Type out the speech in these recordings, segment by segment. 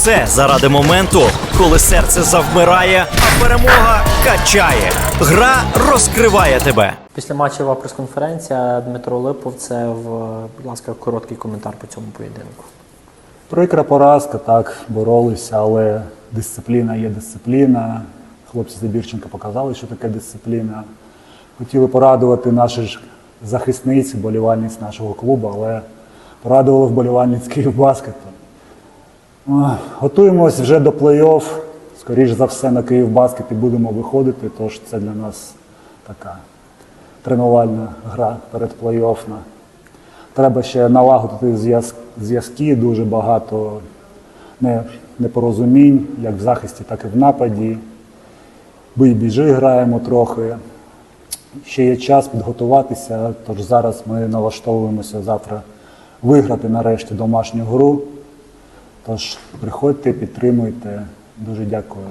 все заради моменту, коли серце завмирає, а перемога качає. Гра розкриває тебе. Після матчева прес-конференція Дмитро Липовцев, будь ласка, короткий коментар по цьому поєдинку. Прикра поразка, так, боролися, але дисципліна є дисципліна. Хлопці з Забірченка показали, що таке дисципліна. Хотіли порадувати наших ж захисниць, болівальниць нашого клубу, але порадували вболівальниць Київбаскету. Ох, Готуємось вже до плей-офф. Скоріш за все, на Київбаскет і будемо виходити, тож це для нас така тренувальна гра перед плей-оффна. Треба ще налагодити зв'язки, дуже багато непорозумінь, як в захисті, так і в нападі. Бий біжи граємо трохи. Ще є час підготуватися, тож зараз ми налаштовуємося завтра виграти нарешті домашню гру. Тож приходьте, підтримуйте. Дуже дякую.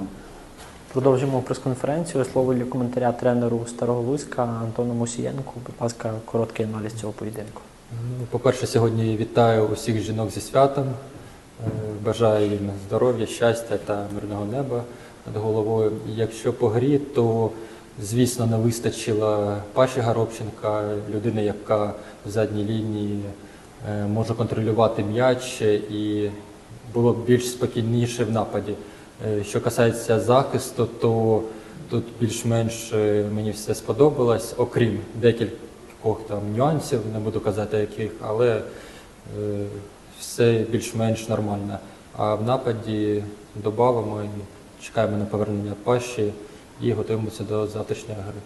Продовжимо прес-конференцію. Слово для коментаря тренеру Старого Луцька Антону Мусієнку. Будь ласка, короткий аналіз цього поєдинку. Ну, По-перше, сьогодні вітаю усіх жінок зі святом. Е, Бажаю їм здоров'я, щастя та мирного неба над головою. Якщо по грі, то звісно не вистачило Паші Горобченка, людини, яка в задній лінії е, може контролювати м'яч і було більш спокійніше в нападі. Е, Що касається захисту, то тут більш-менш е, мені все сподобалось, окрім декількох там нюансів, не буду казати яких, але е, все більш-менш нормально. А в нападі додамо і чекаємо на повернення Паші і готуємося до завтрашньої гри.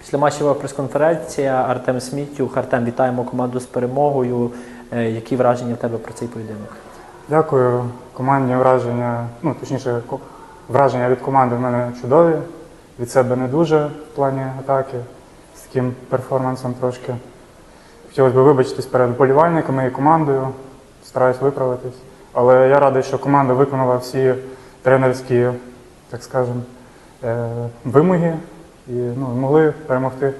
Після матчева прес-конференція Артем Смітюх. Артем, вітаємо команду з перемогою. Які враження в тебе про цей поєдинок? Дякую. Командні враження, ну точніше, враження від команди в мене чудові. Від себе не дуже в плані атаки, з таким перформансом трошки. Хотілося б вибачитись перед вболівальниками і командою, стараюсь виправитись. Але я радий, що команда виконала всі тренерські, так скажемо, е, вимоги і ну, могли перемогти.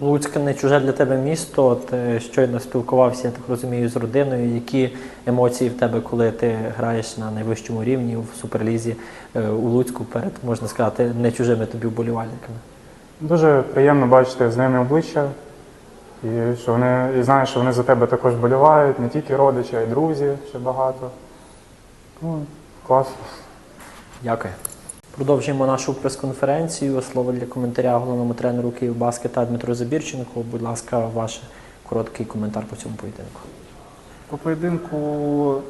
Луцьк не чуже для тебе місто. Ти щойно спілкувався, я так розумію, з родиною. Які емоції в тебе, коли ти граєш на найвищому рівні в суперлізі е, у Луцьку перед, можна сказати, не чужими тобі вболівальниками? Дуже приємно бачити знайомі обличчя, і що вони і знаєш, що вони за тебе також болівають, не тільки родичі, а й друзі ще багато. Ну, клас. Дякую. Продовжуємо нашу прес-конференцію. Слово для коментаря головному тренеру Київбаскета Дмитру Забірченко. Будь ласка, ваш короткий коментар по цьому поєдинку. По поєдинку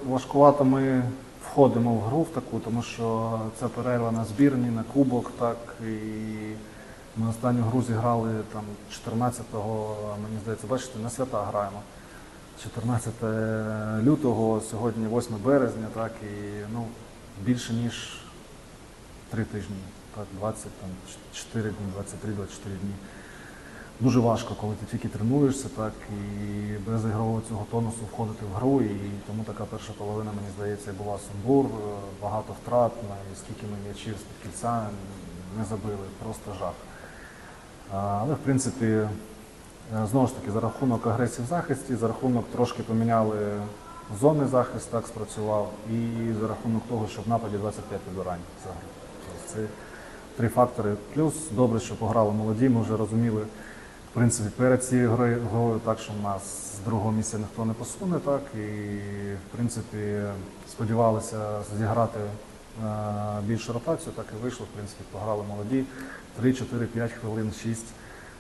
важкувато ми входимо в гру в таку, тому що це перерва на збірні, на кубок, так і ми останню гру зіграли там 14-го, мені здається, бачите, на свята граємо. 14 лютого, сьогодні 8 березня, так і ну, більше ніж три тижні, так, 20, там, 4 дні, 23-24 дні. Дуже важко, коли ти тільки тренуєшся, так і без ігрового цього тонусу входити в гру. І тому така перша половина, мені здається, була сумбур, е, багато втрат, і скільки ми м'ячів з-під кільця не забили, просто жах. Але в принципі, е, знову ж таки, за рахунок агресії в захисті, за рахунок трошки поміняли зони захист, так спрацював, і за рахунок того, що в нападі 25 підбирань за гру. Тобто Це три фактори. Плюс добре, що пограли молоді, ми вже розуміли, в принципі, перед цією грою, так, що нас з другого місця ніхто не посуне, так, і в принципі сподівалися зіграти е, більшу ротацію, так і вийшло, в принципі, пограли молоді 3, 4, 5 хвилин, 6.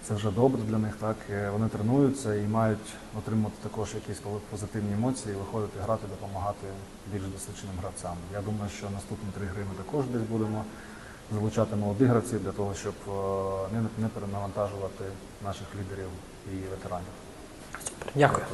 Це вже добре для них, так Е, вони тренуються і мають отримати також якісь позитивні емоції, виходити грати, допомагати більш досвідченим гравцям. Я думаю, що наступні три гри ми також десь будемо залучати молодих гравців для того, щоб е, не, не перенавантажувати наших лідерів і ветеранів. Дякую.